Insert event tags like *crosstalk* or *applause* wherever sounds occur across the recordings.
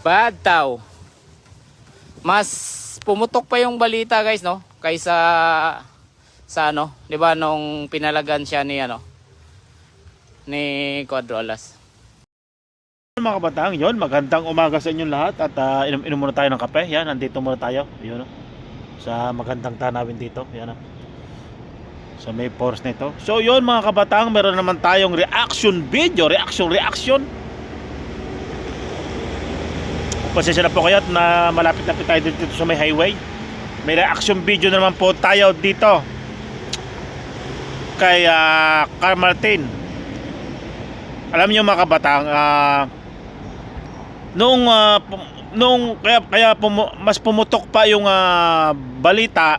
Bad tao. Mas pumutok pa yung balita guys no kaysa sa ano, 'di ba nung pinalagan siya ni ano ni Quadrolas. Mga kabatang, yon magandang umaga sa inyong lahat at ah, inom, inom muna tayo ng kape. Yan, nandito muna tayo. Yun, oh. sa magandang tanawin dito. Yan, oh. sa may forest na ito. So yun mga kabatang, meron naman tayong reaction video, reaction, reaction. Pasensya na po kayo at na malapit-lapit tayo dito sa may highway. May reaction video na naman po tayo dito kay ah, Carl Martin. Alam niyo mga kabatang, ah, noong pum- noong kaya kaya pumu- mas pumutok pa yung ah, balita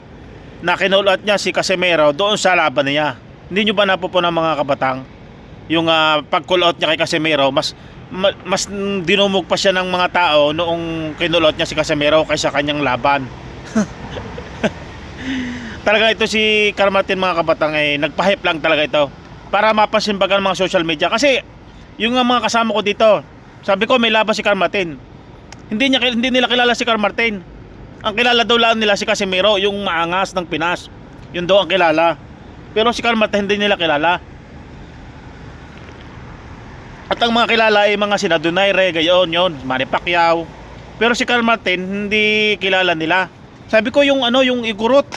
na kinulat niya si Casemiro doon sa laban niya. Hindi niyo ba napupunan mga kabatang yung uh, pag-call out niya kay Casemiro mas ma- mas dinumog pa siya ng mga tao noong kinulot niya si Casemiro kaysa kanyang laban. *laughs* talaga ito si Carmartin mga kabatang eh nagpa-hype lang talaga ito para mapansin baga ng mga social media. Kasi yung mga kasama ko dito sabi ko may laban si Carmartin hindi niya hindi nila kilala si Carmartin ang kilala daw lang nila si Casemiro yung maangas ng Pinas. Yun daw ang kilala. Pero si Carmartin hindi nila kilala at ang mga kilala ay mga sina Donaire, gayon yon, Manny Pacquiao. Pero si Carl Martin hindi kilala nila. Sabi ko yung ano, yung igurot.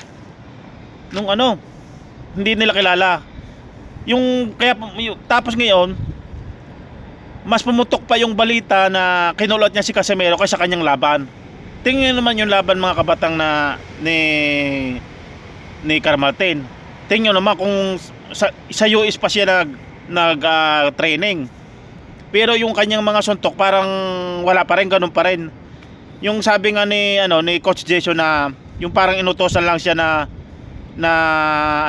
Nung ano, hindi nila kilala. Yung kaya tapos ngayon mas pumutok pa yung balita na kinulot niya si Casemiro kaysa kanyang laban. Tingnan naman yung laban mga kabatang na ni ni Carl Martin. Tingnan naman kung sa, sa US pa siya nag nag ah, training. Pero yung kanyang mga suntok parang wala pa rin, ganun pa rin. Yung sabi nga ni ano ni Coach Jason na yung parang inutosan lang siya na na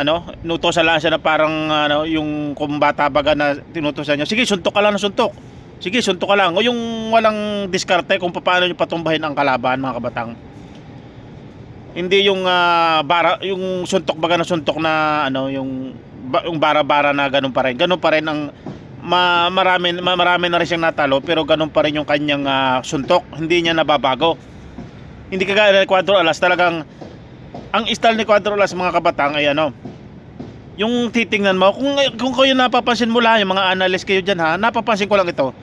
ano, inutosan lang siya na parang ano, yung kumbata baga na tinutusan niya. Sige, suntok ka lang ng suntok. Sige, suntok ka lang. O yung walang diskarte kung paano niyo patumbahin ang kalaban, mga kabatang. Hindi yung ah, bara yung suntok baga na suntok na ano, yung yung bara-bara na ganun pa rin. Ganun pa rin ang ma marami, ma- marami na rin siyang natalo pero ganun pa rin yung kanyang ah, suntok. Hindi niya nababago. Hindi kagaya ni Quadro Alas talagang ang style ni Quadro Alas mga kabatang ay ano yung titingnan mo kung, kung kayo napapansin mo lang yung mga analyst kayo dyan ha napapansin ko lang ito.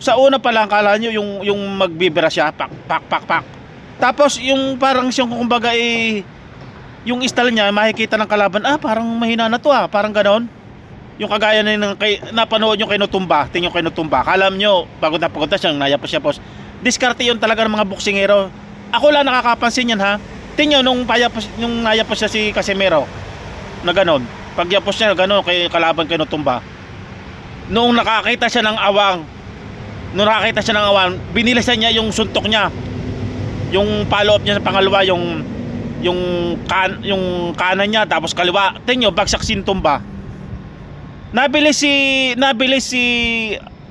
Sa una pa lang kala nyo yung, yung magbibira siya pak pak pak pak. Tapos yung parang siyang kumbaga eh yung style niya makikita ng kalaban ah parang mahina na to ah parang ganon yung kagaya na ng kay, napanood nyo kay Nutumba, tingin kay Nutumba, kalam nyo, pagod na pagod na siya, naya pa siya pos. Diskarte yun talaga ng mga boksingero. Ako lang nakakapansin yan ha. Tingnan nung paya pa, nung naya pa siya si Casemiro, na ganon. Pag yapos niya, ganon, kay kalaban kay Nutumba. Noong nakakita siya ng awang, noong nakakita siya ng awang, binilisan niya yung suntok niya. Yung follow up niya sa pangalawa, yung yung kan yung kanan niya tapos kaliwa tingyo bagsak si Tumba Nabili si nabili si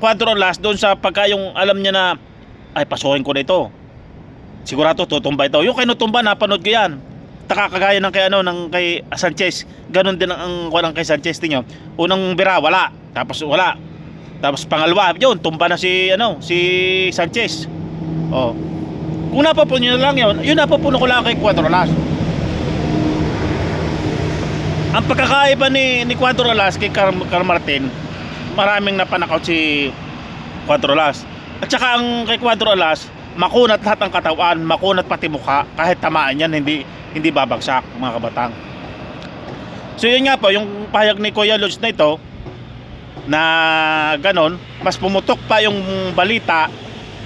Quadro Las doon sa pagka yung alam niya na ay pasukin ko na ito. Sigurado tutumba ito. Yung kay Nutumba napanood ko yan. Takakagaya ng kay ano ng kay Sanchez. Ganon din ang, ang walang kay Sanchez tinyo. Unang bira wala, tapos wala. Tapos pangalawa, yun tumba na si ano, si Sanchez. Oh. Kung napapuno lang yun, yun napapuno ko lang kay Quadro Las. Ang pagkakaiba ni ni Quadrolas kay Car, Car Martin, maraming napanakaw si Quadrolas. At saka ang kay Quadrolas, makunat lahat ng katawan, makunat pati mukha, kahit tamaan yan, hindi hindi babagsak mga kabatang. So yun nga po, yung pahayag ni Kuya Lodge na ito, na ganon, mas pumutok pa yung balita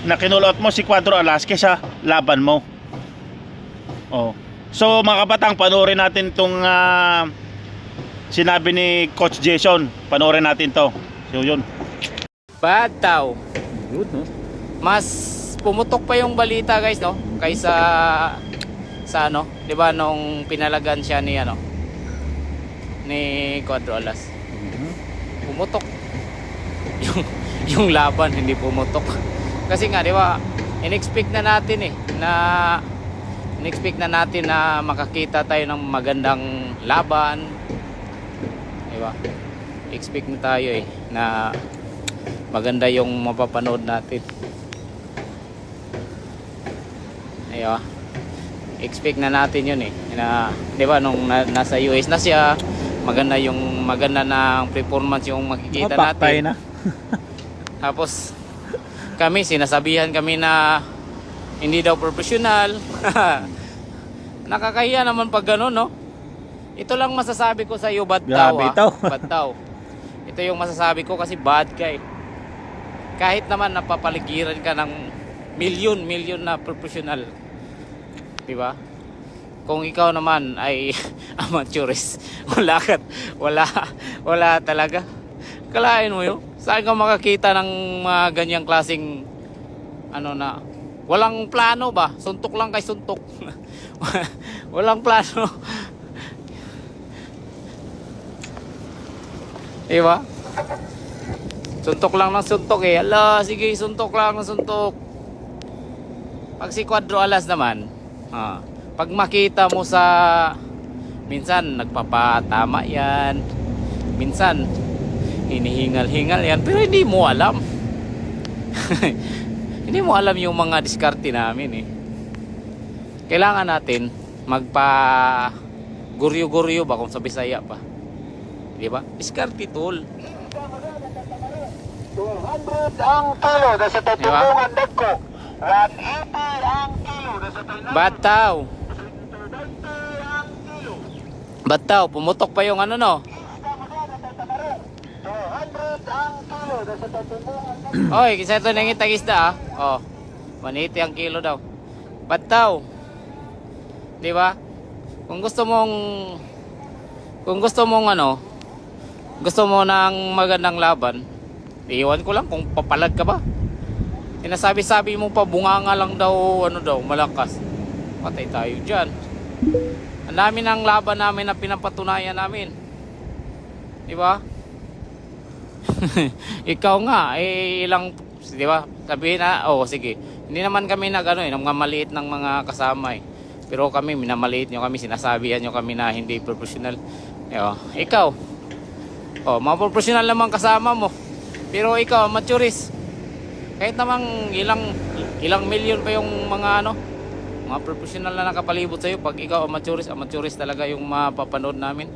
na kinulot mo si Quadro Alas kaysa laban mo. Oh. So mga kabatang, panoorin natin itong ah, sinabi ni Coach Jason. Panoorin natin to. So yun. Bad tao. Mas pumutok pa yung balita guys no kaysa sa ano, 'di ba nung pinalagan siya ni ano ni Quadrolas. Pumutok. *laughs* Yung yung laban hindi pumutok. Kasi nga 'di ba, inexpect na natin eh na inexpect na natin na makakita tayo ng magandang laban. 'Di ba? Expect na tayo eh na maganda yung mapapanood natin. Di ba? Expect na natin yun eh. Na, di ba, nung na, nasa US na siya, maganda yung maganda na performance yung makikita Mapaktay natin. na. *laughs* Tapos kami sinasabihan kami na hindi daw professional. *laughs* Nakakahiya naman pag gano'n, no? Ito lang masasabi ko sa iyo, bad tao. Grabe ah. ito. *laughs* bad tao. Ito yung masasabi ko kasi bad ka eh. Kahit naman napapaligiran ka ng milyon, milyon na professional. Di ba? Kung ikaw naman ay *laughs* amateurist, wala ka, wala, wala talaga. Kalain mo yun. Saan ka makakita ng mga ganyang klaseng ano na walang plano ba? Suntok lang kay suntok. *laughs* walang plano. Diba? Suntok lang ng suntok eh. Ala, sige, suntok lang ng suntok. Pag si Quadro Alas naman, ah, pag makita mo sa minsan nagpapatama yan, minsan hinihingal-hingal yan, pero hindi mo alam. *laughs* hindi mo alam yung mga diskarte namin eh. Kailangan natin magpa guryo-guryo ba kung sa Bisaya pa. Di ba? Diskarte tool. 200 ang kilo na sa tatulungan dagko. 180 ang kilo na sa tanan. Bataw. 120 ang kilo. Bataw, pumutok pa yung ano no. 200 ang kilo na sa tatulungan dagko. Oy, kisa ito nang isda ah. Oh. 180 ang kilo daw. Bataw. Di ba? Kung gusto mong kung gusto mong ano, gusto mo ng magandang laban, iwan ko lang kung papalag ka ba. Sinasabi-sabi mo pa bunganga lang daw ano daw malakas. Patay tayo diyan. Ang dami ng laban namin na pinapatunayan namin. Di ba? *laughs* Ikaw nga, eh, ilang, di ba? Sabihin na, oh, sige. Hindi naman kami nag, ano, eh, mga maliit ng mga kasama eh. Pero kami, minamaliit nyo kami, sinasabihan nyo kami na hindi professional. Oh, ikaw, oh, mga professional naman kasama mo. Pero ikaw, maturis. Kahit namang ilang, ilang milyon pa yung mga ano, mga professional na nakapalibot sa'yo. Pag ikaw, amateuris, amateuris talaga yung mapapanood namin.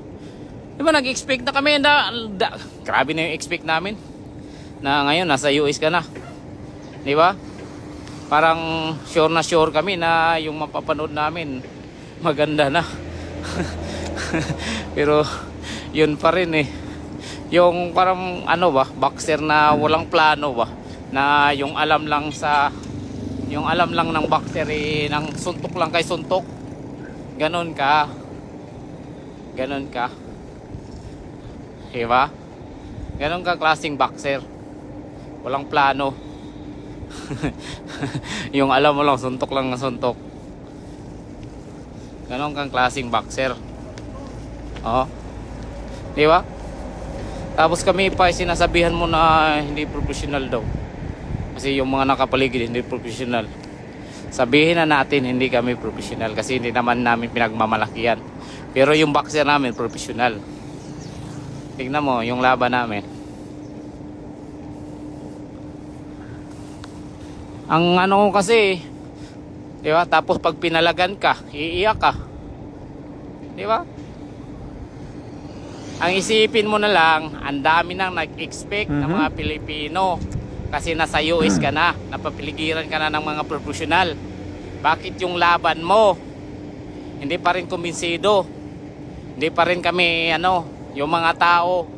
Di ba nag-expect na kami na, da, grabe na yung expect namin na ngayon nasa US ka na. Di ba? Parang sure na sure kami na yung mapapanood namin maganda na. *laughs* Pero yun pa rin eh. Yung parang ano ba, boxer na walang plano ba na yung alam lang sa yung alam lang ng boxer eh, ng suntok lang kay suntok. Ganon ka. Ganon ka. Diba? Ganon ka klaseng boxer. Walang plano. *laughs* yung alam mo lang, suntok lang na suntok. Ganon kang klaseng boxer. Oo. Di ba? Tapos kami pa sinasabihan mo na hindi professional daw. Kasi yung mga nakapaligid hindi professional. Sabihin na natin hindi kami professional kasi hindi naman namin pinagmamalaki yan. Pero yung boxer namin professional. Tingnan mo yung laban namin. Ang ano kasi, di ba? Tapos pag pinalagan ka, iiyak ka. Di ba? Ang isipin mo na lang, ang dami nang nag-expect ng Mhm. mga Pilipino kasi nasa US ka na, napapiligiran ka na ng mga profesional. Bakit yung laban mo hindi pa rin kumbinsido? Hindi pa rin kami ano, yung mga tao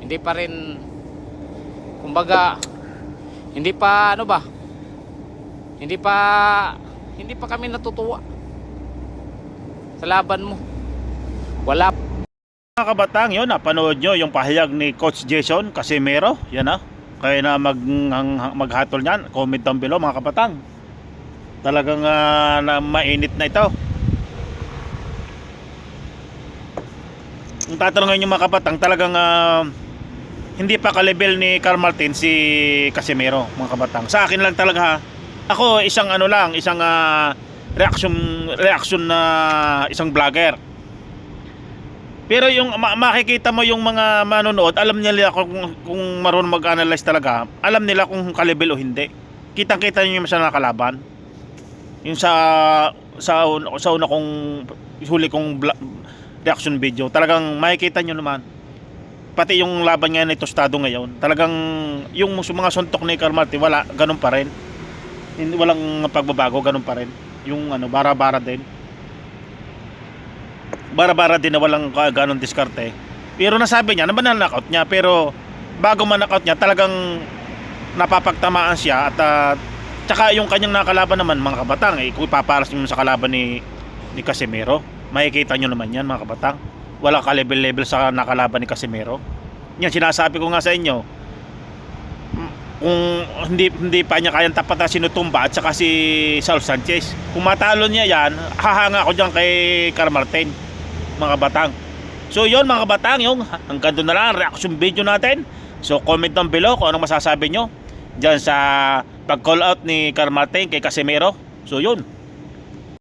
hindi pa rin kumbaga hindi pa ano ba? Hindi pa hindi pa kami natutuwa sa laban mo. Wala Mga kabatang, yun, napanood nyo yung pahayag ni Coach Jason Casimero. Yan na. Kaya na mag, maghatol niyan. Comment down below mga kabatang. Talagang ah, na mainit na ito. Kung tatanungin yung mga kabatang, talagang ah, hindi pa ka-level ni Carl Martin si Casimero, mga kabatang. Sa akin lang talaga ha. Ako isang ano lang, isang ah, reaction reaction na isang vlogger. Pero yung ma- makikita mo yung mga manonood, alam nila kung, kung marunong mag-analyze talaga, alam nila kung kalibel o hindi. Kitang-kita niyo yung sa nakalaban. Yung sa sa sa una kong huli kong reaction video, talagang makikita nyo naman. Pati yung laban ngayon ni Tostado ngayon, talagang yung mga suntok ni Carl Martin, wala, ganun pa rin. Hindi walang pagbabago, ganun pa rin. Yung ano, bara-bara din. Bara-bara din na walang ganun diskarte. Pero nasabi niya, naman na-knockout niya, pero bago man-knockout niya, talagang napapagtamaan siya at ah, tsaka yung kanyang nakalaban naman mga kabatang eh, kung ipaparas niyo sa kalaban ni ni Casimero makikita nyo naman yan mga kabatang wala ka level level sa nakalaban ni Casimero. Yan sinasabi ko nga sa inyo kung hindi hindi pa niya kayang tapatan si Nutumba at saka si Saul Sanchez. Kung matalo niya yan hahanga ako dyan kay Carl Martin mga kabatang so yon mga kabatang yung hanggang doon na lang ang reaction video natin. So comment down below kung anong masasabi nyo dyan sa pag call out ni Carl Martin kay Casimero. So yun